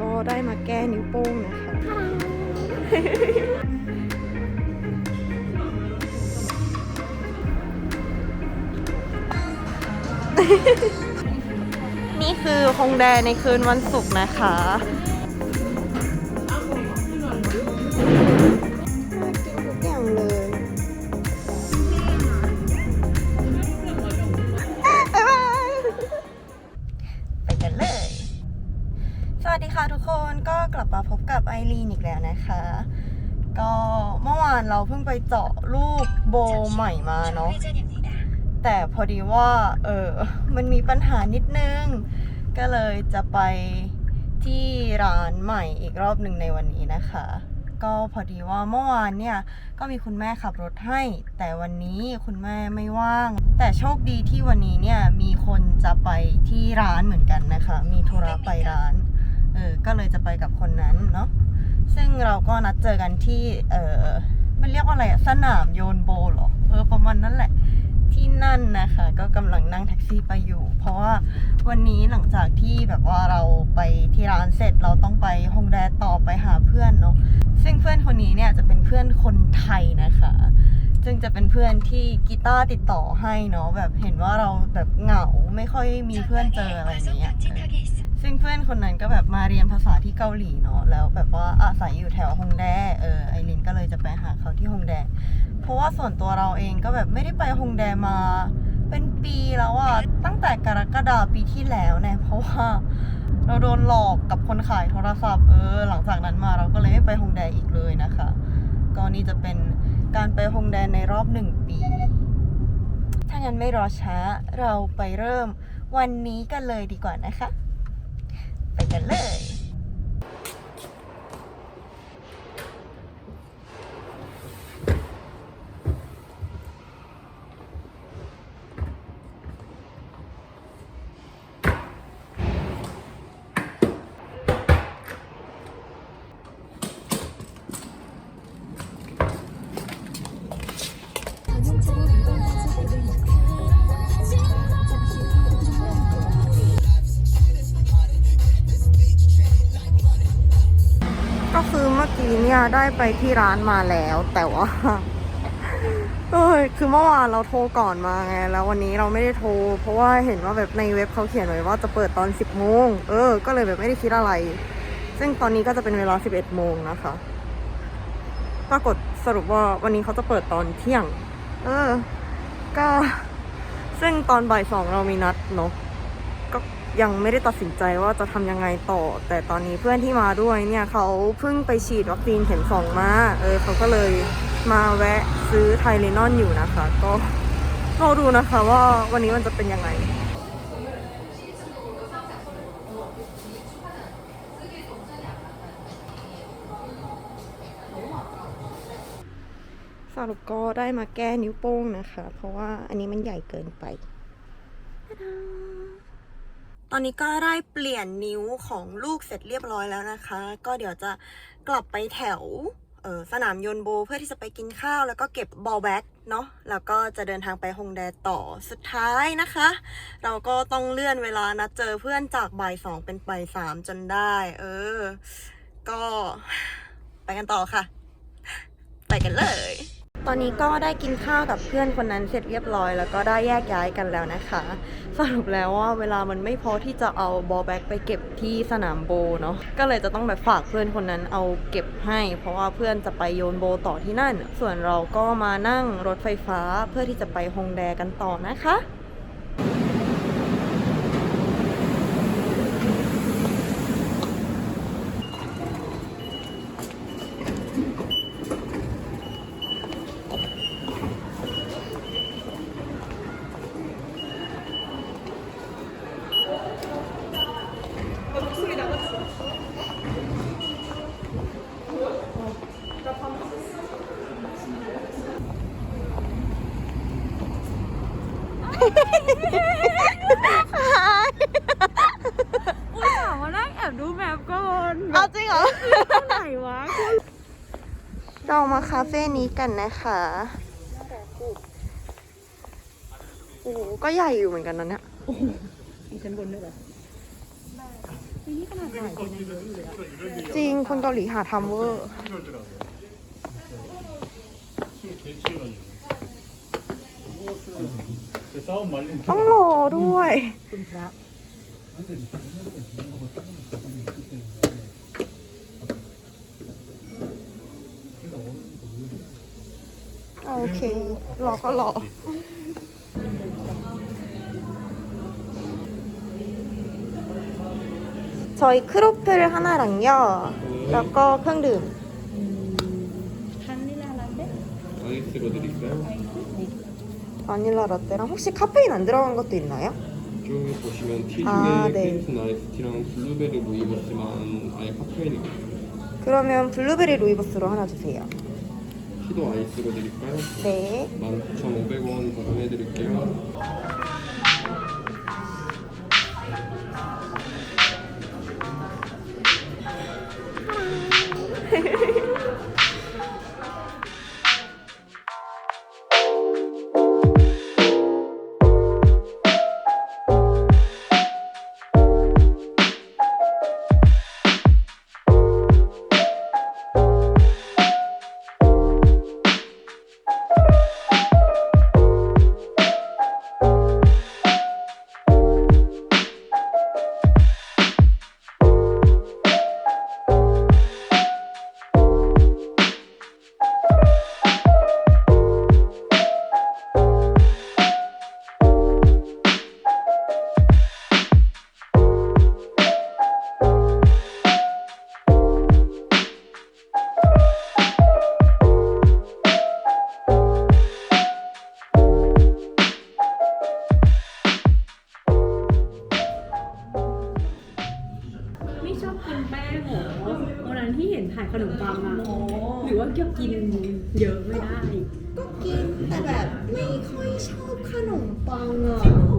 ก็ได้มาแก้นิ้วโป้งนะคะนี่คือฮงแดในคืนวันศุกร์นะคะ เราเพิ่งไปเจาะลูกโบใหม่มาเนาะแต่พอดีว่าเออมันมีปัญหานิดนึง ก็เลยจะไปที่ร้านใหม่อีกรอบหนึ่งในวันนี้นะคะ ก็พอดีว่าเมื่อวานเนี่ยก็มีคุณแม่ขับรถให้ แต่วันนี้คุณแม่ไม่ว่าง แต่โชคดีที่วันนี้เนี่ยมีคนจะไปที่ร้านเหมือนกันนะคะ มีธุระไปร้านเออก็เลยจะไปกับคนนั้นเนาะซึ่งเราก็นัดเจอกันที่เออ มันเรียกว่าอะไรอะสนามโยนโบเหรอ เออ ประมาณนั้นแหละ ที่นั่นนะคะ ก็กำลังนั่งแท็กซี่ไปอยู่ เพราะว่าวันนี้หลังจากที่แบบว่าเราไปที่ร้านเสร็จเราต้องไปฮงแดต่อไปหาเพื่อนเนาะ ซึ่งเพื่อนคนนี้เนี่ยจะเป็นเพื่อนคนไทยนะคะ ซึ่งจะเป็นเพื่อนที่กีตาร์ติดต่อให้เนาะแบบเห็นว่าเราแบบเหงาไม่ค่อยมีเพื่อนเจออะไรอย่างเงี้ย ซึ่งเพื่อนคนนั้นก็แบบมาเรียนภาษาที่เกาหลีเนาะแล้วแบบว่าอาศัยอยู่แถวฮงแดเออไอรินก็เลยจะไปหาเขาที่ฮงแดเพราะว่าส่วนตัวเราเองก็แบบไม่ได้ไปฮงแดมาเป็นปีแล้วอะตั้งแต่กรกฎาปีที่แล้วเนี่ยเพราะว่าเราโดนหลอกกับคนขายโทรศัพท์เออ หลังจากนั้นมาเราก็เลยไม่ไปฮงแดอีกเลยนะคะก็นี่จะเป็นการไปฮงแดในรอบหนึ่งปี ถ้างั้นไม่รอช้าเราไปเริ่มวันนี้กันเลยดีกว่านะคะ ไปกันเลย ได้ไปที่ร้านมาแล้ว แต่ว่าเอ้ยคือเมื่อวานเราโทรก่อนมาไง แล้ววันนี้เราไม่ได้โทร เพราะว่าเห็นว่าแบบในเว็บเขาเขียนไว้ว่าจะเปิดตอน 10โมงเออ ก็เลยแบบไม่ได้คิดอะไร ซึ่งตอนนี้ก็จะเป็นเวลา 11โมงนะคะ ปรากฏสรุปว่าวันนี้เขาจะเปิดตอนเที่ยง เออ ก็ ซึ่งตอนบ่ายสองเรามีนัดเนาะ ยังไม่ได้ตัดสินใจว่าจะทำยังไงต่อ แต่ตอนนี้เพื่อนที่มาด้วยเนี่ยเขาเพิ่งไปฉีดวัคซีนเข็มสองมาเออเขาก็เลยมาแวะซื้อไทเลนอนอยู่นะคะ ก็รอดูนะคะว่าวันนี้มันจะเป็นยังไงสรุปก็ได้มาแก้นิ้วโป้งนะคะ เพราะว่าอันนี้มันใหญ่เกินไป ตอนนี้ก็ได้เปลี่ยนนิ้วของลูกเสร็จเรียบร้อยแล้วนะคะ ก็เดี๋ยวจะกลับไปแถวสนามโยนโบเพื่อที่จะไปกินข้าวแล้วก็เก็บบอลแบ็กเนาะแล้วก็จะเดินทางไปฮงแดต่อสุดท้ายนะคะ เราก็ต้องเลื่อนเวลานัดเจอเพื่อนจากบ่ายสองเป็นบ่ายสามจนได้ เออ ก็ไปกันต่อค่ะ ไปกันเลย ตอนนี้ก็ได้กินข้าวกับเพื่อนคนนั้นเสร็จเรียบร้อย แล้วก็ได้แยกย้ายกันแล้วนะคะ สรุปแล้วว่าเวลามันไม่พอที่จะเอาบอลแบ็กไปเก็บที่สนามโบเนาะก็เลยจะต้องแบบฝากเพื่อนคนนั้นเอาเก็บให้ เพราะว่าเพื่อนจะไปโยนโบต่อที่นั่น ส่วนเราก็มานั่งรถไฟฟ้าเพื่อที่จะไปฮงแดกันต่อนะคะ อุ้ยถาว่านั่งแอบดูแมพก่อนเอาจริงเหรอที่ไหนวะเรามาคาเฟ่นี้กันนะคะโอ้ก็ใหญ่อยู่เหมือนกันนะเนี่ยมีชั้นบนด้วยเหรอจริงคนเกาหลีหาทำเวอร์ ต้องรอด้วย คุณพระ โอเค รอก็รอ 저희 크로플 하나랑요. แล้วก็เครื่องดื่ม คันนี่ละละเด้ 아이스로 드릴까요? 바닐라 라떼랑 혹시 카페인 안 들어간 것도 있나요? 쭉 보시면 티 중에 아, 네. 크림슨 아이스티랑 블루베리 루이보스만 아예 카페인이 없어요. 그러면 블루베리 루이보스로 하나 주세요. 티도 아이스로 드릴까요? 네. 19,500원 보정해 드릴게요. แต่แบบไม่ค่อยชอบขนมปังอะโอ้โห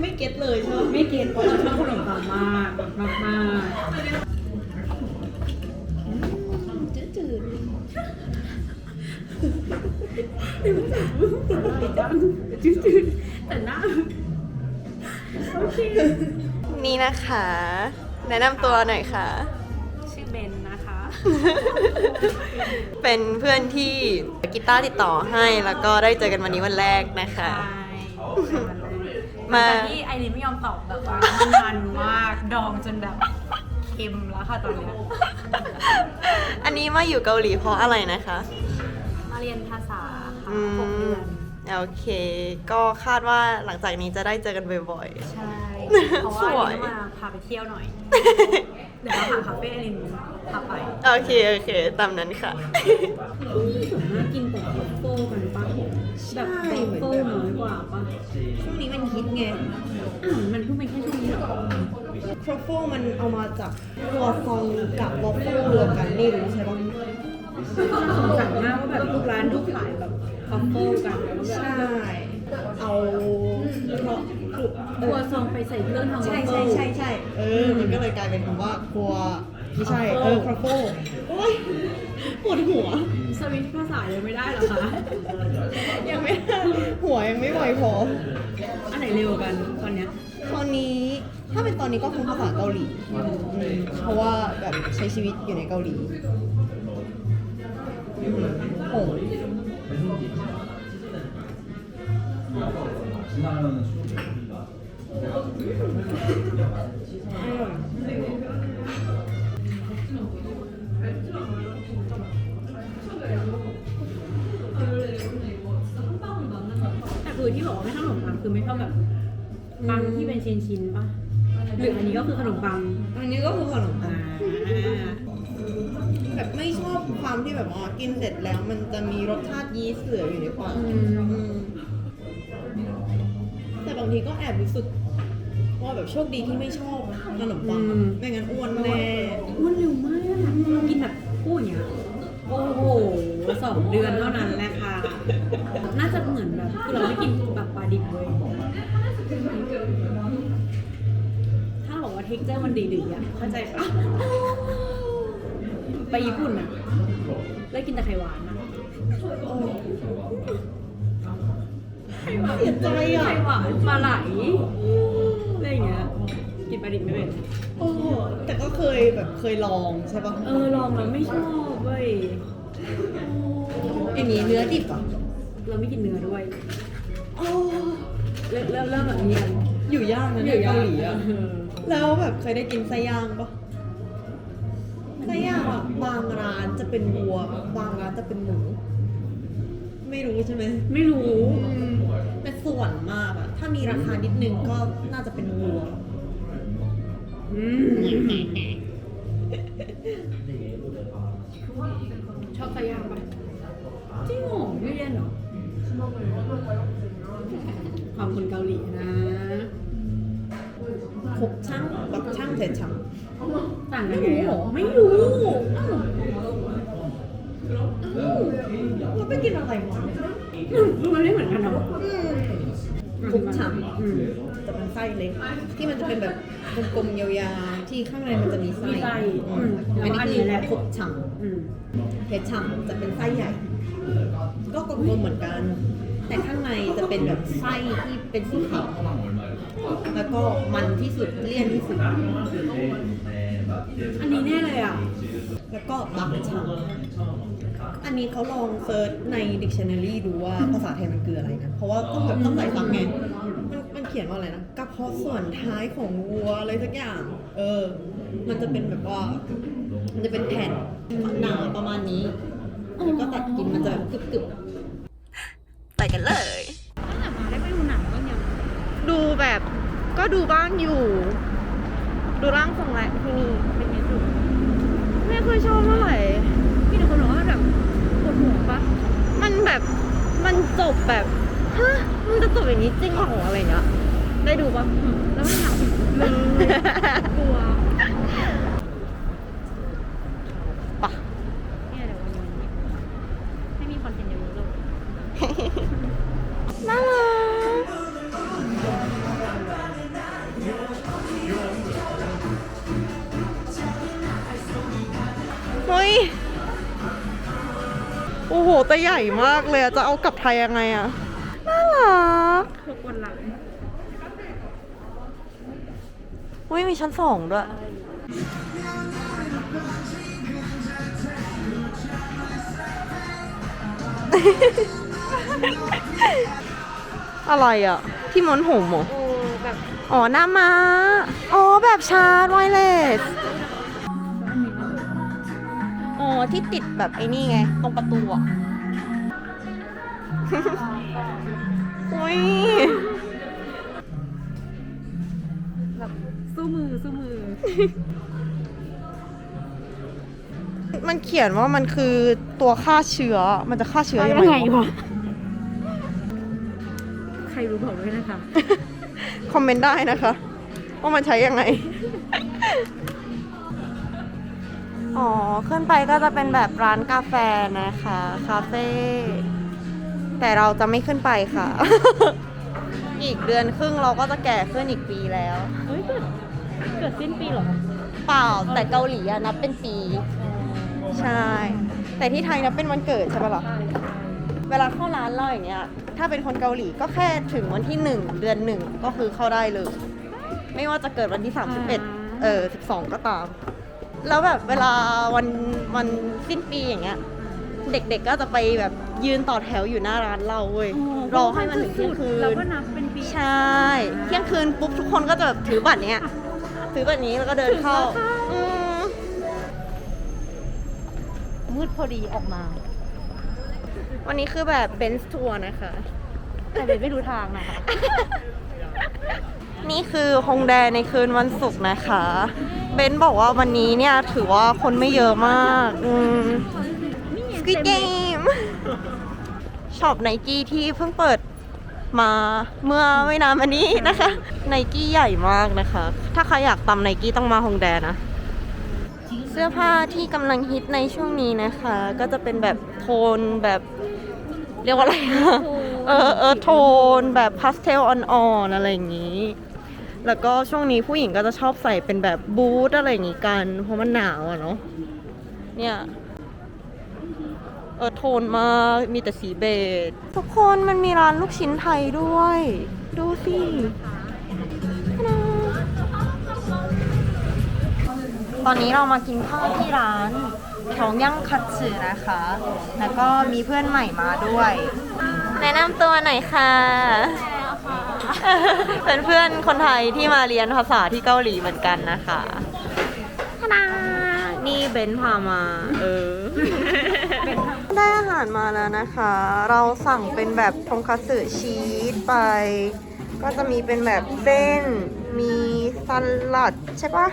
ไม่เก็ตเลยใช่ไหมไม่เก็ตเพราะเราชอบขนมปังมากมากมากจืดๆอร่อยจังจืดแต่หน้าโอเคนี่นะคะ แนะนำตัวหน่อยค่ะ เป็นเพื่อนที่กีตาร์ติดต่อให้แล้วก็ได้เจอกันวันนี้วันแรกนะคะใช่มามาที่ไอรินไม่ยอมตอบแบบว่านานมากดองจนแบบเค็มแล้วค่ะตอนเนี้ยอันนี้มาอยู่เกาหลีเพราะอะไรนะคะ มาเรียนภาษาค่ะอืหกเดืมอนโอเค ก็คาดว่าหลังจากนี้จะได้เจอกันบ่อย ใช่ เพราะว่าสวย ไอรินมาพาไปเที่ยวหน่อย เดี๋ยวเราหาคาเฟ่ไอรินพาไปๆโอเค โอเค ตามนั้นค่ะที่นี่ส่วนมากกินแต่บัฟเฟิลกันปะแบบบัฟเฟิลน้อยกว่าปะช่วงนี้มันฮิตไงอ่ามันเพิ่งเป็นแค่ช่วงนี้เหรอครอฟเฟิลมันเอามาจากตัวซองกับวอฟเฟิลรวมกันนี่รู้ใช่ปะน่าสงสารมากว่าแบบทุกร้านทุกขายแบบบัฟเฟิลกันแล้วแบบ ใช่ เอา เพราะคือครัวซองไปใส่เครื่องทำบัใช่ฟเฟิใช่ล ใช่ใช่เออมันก็เลยกลายเป็นคำว่าครัวไม่ใช่ เออครอฟเฟิลโอ้ยปวดหัว สวิตช์ภาษายังไม่ได้เหรอคะ ยังไม่ได้หัวยังไม่ไหวพอ อันไหนเร็วกันตอนเนี้ย ตอนนี้ถ้าเป็นตอนนี้ก็คงภาษาเกาหลีอืมเพราะว่าแบบใช้ชีวิตอยู่ในเกาหลีอืมโหแต่ คือที่บอกว่าไม่ชอบขนมปังคือไม่ชอบแบบปังที่เป็นชิ้นๆปะหรืออันนี้ก็คือขนมปังอันนี้ก็คือขนมปัอ่างแบบไม่ชอบความที่แบบอ๋อกินเสร็จแล้วมันจะมีรสชาติยีสต์เหลืออยู่ในปากอืมอืมแต่บางทีก็แอบรู้สึกว่าแบบโชคดีที่ไม่ชอบขนมปังอะไม่งั้นอ้วนแน่อ้วนเร็วมากกินแบบพูดอย่างเงี้ย โอ้โหสองเดือนเท่านั้นแหละค่ะ น่าจะเหมือนแบบคือเราไม่กินแบบปลาดิบเลยถ้าบอกว่าเท็กเจอร์มันดีๆอะเข้าใจปะไปญี่ปุ่นอะแล้วกินแต่ไข่หวานนะเสียใจอะไข่หวานปลาไหลอะไรอย่างเงี้ยกินปลาดิบไม่เป็นโอ้แต่ก็เคยแบบเคยลองใช่ปะเออลองแล้วไม่ชอบ เว้ยอย่างนี้เนื้อดิบอะเราไม่กินเนื้อด้วยโอ้เริ่มเริ่มเริ่มแบบนี้กันอยู่ยากนะในเกาหลีอะแล้วแบบเคยได้กินไส้ย่างปะไส้ย่างอะบางร้านจะเป็นวัว บางร้านจะเป็นหมู ไม่รู้ใช่ไหมไม่รู้อืมแต่ส่วนมากอะถ้ามีราคานิดนึงก็น่าจะเป็นวัว อืม ชอบไส้ย่างปะจริงเหรอไม่เรียนเหรอความคนเกาหลีนะขบช่างกับช่างเสร็จช่างต่างกันไงอะไม่รู้เราไปกินอะไรมามันไม่เหมือนกันหรอขบช่างอืมจะเป็นไส้เล็กที่มันจะเป็นแบบกลมๆยาวๆที่ข้างในมันจะมีไส้ แหละขบช่างอืมเพชรช่างจะเป็นไส้ใหญ่ ก็กลมๆเหมือนกัน แต่ข้างในจะเป็นแบบไส้ที่เป็นสีขาวแล้วก็มันที่สุดเลี่ยนที่สุด อันนี้แน่เลยอะ แล้วก็บักชังอันนี้เขาลองเซิร์ชใน dictionary ดูว่าภาษาไทยมันคืออะไรนะ เพราะว่าต้องแบบต้องใส่ฟังไงมันมันเขียนว่าอะไรนะกระเพาะส่วนท้ายของวัวอะไรสักอย่าง เออ มันจะเป็นแบบว่า มันจะเป็นแผ่นหนาประมาณนี้แล้วก็ตัดกินมันจะแบบกรึบๆไปกันเลยตั้งแต่มาได้ไปดูหนังบ้างยังดูแบบก็ดูบ้างอยู่ ดูร่างทรงแหละที่นี่เป็นไงสุดไม่ค่อยชอบเท่าไหร่พี่เด็กคนบอกว่าแบบปวดหัวปะมันแบบมันจบแบบฮะมันจะจบอย่างนี้จริงเหรออะไรเงี้ยได้ดูปะอืมแล้วไม่อยากเลยกลัว อ้โหแต่ใหญ่มากเลยอะจะเอากลับไทยยังไงอะน่ารักทุกวันหลังอุ้ยมีชั้นสองด้วยอะไรอะ ที่ม้วนผมเหรอโอ้แบบ อ๋อหน้ามาอ๋อแบบชาร์จไวเลสอ๋อ ที่ติดแบบไอ้นี่ไง ตรงประตูอะอุ้ยแบบสู้มือสู้มือ มันเขียนว่ามันคือตัวฆ่าเชื้อ มันจะฆ่าเชื้อยังไงวะใครรู้บอกด้วยนะคะ คอมเมนต์ได้นะคะ ว่ามันใช้ยังไง อ๋อ ขึ้นไปก็จะเป็นแบบร้านกาแฟนะคะ คาเฟ่ แต่เราจะไม่ขึ้นไปค่ะ อีกเดือนครึ่งเราก็จะแก่ขึ้นอีกปีแล้ว เฮ้ยเกิดเกิดสิ้นปีเหรอ เปล่า แต่เกาหลีอะนับเป็นปี ใช่ แต่ที่ไทยนับเป็นวันเกิดใช่ปะล่ะใช่ใช่เวลาเข้าร้านเราอย่างเงี้ย ถ้าเป็นคนเกาหลีก็แค่ถึงวันที่หนึ่งเดือนหนึ่งก็คือเข้าได้เลย ไม่ว่าจะเกิดวันที่31เออ12 ก็ตาม แล้วแบบเวลาวันวันสิ้นปีอย่างเงี้ย เด็กๆก็จะไปแบบยืนต่อแถวอยู่หน้าร้านเราเว้ยรอให้มันถึงเที่ยงคืแล้วนก็นับเป็นปีใช่ เที่ยงคืนปุ๊บทุกคนก็จะแบบถือบัตรเนี้ย ถือบัตรนี้แล้วก็เดินเข้าอืมมืดพอดีออกมา วันนี้คือแบบเบนซ์ทัวร์นะคะ แต่เบนไม่รู้ทางนะคะ นี่คือฮงแดในคืนวันศุกร์นะคะ เบนบอกว่าวันนี้เนี่ยถือว่าคนไม่เยอะมากอืม Squid Game ช็อปไนกี้ที่เพิ่งเปิดมาเมื่อไม่นานมานี้นะคะไนกี้ใหญ่มากนะคะ ถ้าใครอยากตำไนกี้ต้องมาฮงแดนะ เสื้อผ้าที่กำลังฮิตในช่วงนี้นะคะ ก็จะเป็นแบบโทนแบบเรียกว่าอะไรอะเออเออโทนแบบพาสเทลอ่อนๆอะไรอย่างนี้ แล้วก็ช่วงนี้ผู้หญิงก็จะชอบใส่เป็นแบบบูทอะไรอย่างงี้กัน เพราะมันหนาวอะเนาะเนี่ยเออโทนมากมีแต่สีเบจทุกคนมันมีร้านลูกชิ้นไทยด้วย ดูสิตอนนี้เรามากินข้าวที่ร้านทองย่างคัตสึนะคะ แล้วก็มีเพื่อนใหม่มาด้วย แนะนำตัวหน่อยค่ะ เป็นเพื่อนคนไทยที่มาเรียนภาษาที่เกาหลีเหมือนกันนะคะทนานี่เบนพามา เออ ได้อาหารมาแล้วนะคะ เราสั่งเป็นแบบทงคัตสึชีสไป ก็จะมีเป็นแบบเส้น มีสลัดใช่ปะ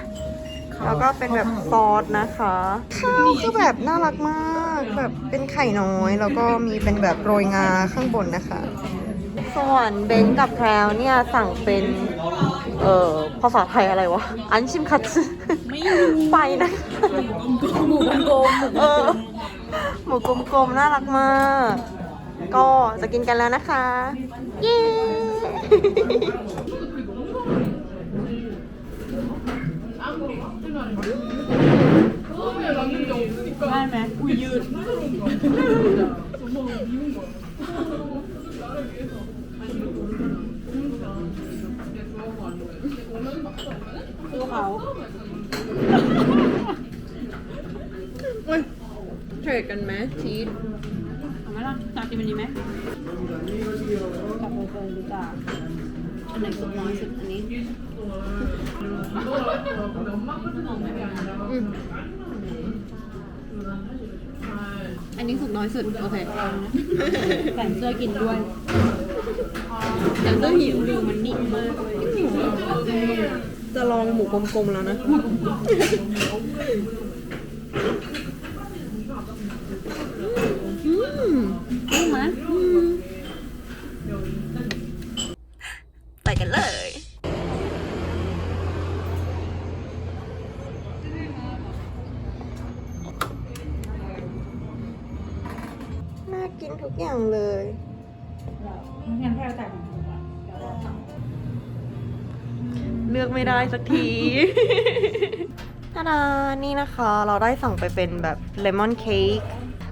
แล้วก็เป็นแบบซอสนะคะข้าวคือแบบน่ารักมาก แบบเป็นไข่น้อย แล้วก็มีเป็นแบบโรยงาข้างบนนะคะ ส่วนเบนกับแพรวเนี่ยสั่งเป็น เอ่อภาษาไทยอะไรวะ อันชิมคัตสึไม่ไปนะหมูกลมเออหมูกลมๆน่ารักมาก ก็จะกินกันแล้วนะคะ เย้ได้ไหมอุ้ยยืด ดูเขาเทรดกันไหมชีสเอาไหมล่ะตากินมันดีไหมกับเบอร์เกอร์ดูจ้าอันไหนสุดน้อยสุดอันนี้อันนี้สุดน้อยสุด โอเคแต่งเสื้อกินด้วยแต่เสื้อหิวดูมันนิ่มมากเลย จะลองหมูกลมๆแล้วนะ ไม่ได้สักทีทาดานี่นะคะ เราได้สั่งไปเป็นแบบเลมอนเค้ก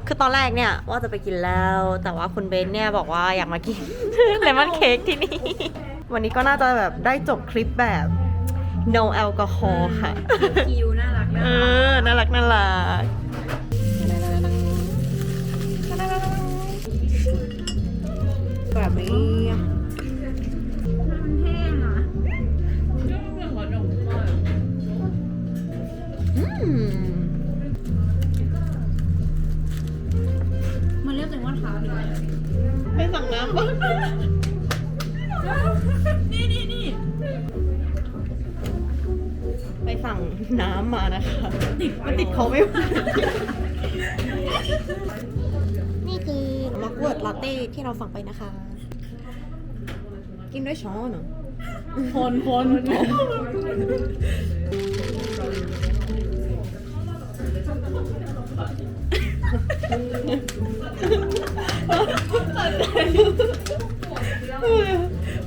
คือตอนแรกเนี่ยว่าจะไปกินแล้ว แต่ว่าคุณเบนเนี่ยบอกว่าอยากมากินเลมอนเค้กที่นี่ วันนี้ก็น่าจะแบบได้จบคลิปแบบ no alcohol ค่ะำคิวน่ารักนะเออน่ารักน่ารัก น้ำมานะคะติดมันติดเขาไม่ไหวนี่คือมักเวิร์ดลาเต้ที่เราสั่งไปนะคะ กินด้วยช้อนเหรอคนคน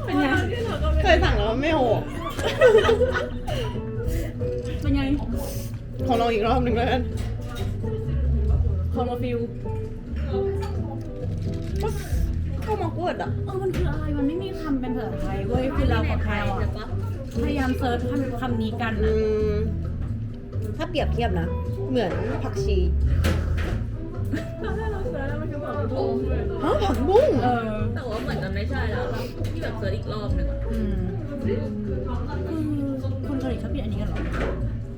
เป็นไงเคยสั่งแล้วไม่โหกเป็นไง ขอลองอีกรอบหนึ่งแล้วกันคอร์โมฟิลก็มักเวิร์ดอะเออมันคืออะไร มันไม่มีคำเป็นภาษาไทยเว้ย คือเรากับแพรวอะพยายามเซิร์ชคำคำนี้กันอืนะมถ้าเปรียบเทียบนะ เหมือนผักชีฮะผักบุ้งเออ แต่ว่าเหมือนจะไม่ใช่แล้วที่แบบเซิร์ชอีกรอบหนึ่งอะอืมคือคนเกาหลีชอบกินอันนี้กันเหรอ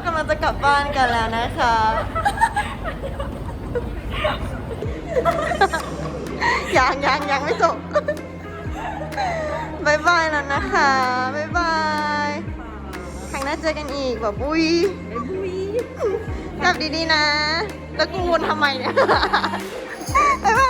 ก็กำลังจะกลับบ้านกันแล้วนะคะ ยังยังยังไม่จบบายบายแล้วนะคะบายบายครั้งหน้าเจอกันอีกแบบบุยกลับดีๆนะ แล้วกูวนทำไมเนี่ยบ๊ายบาย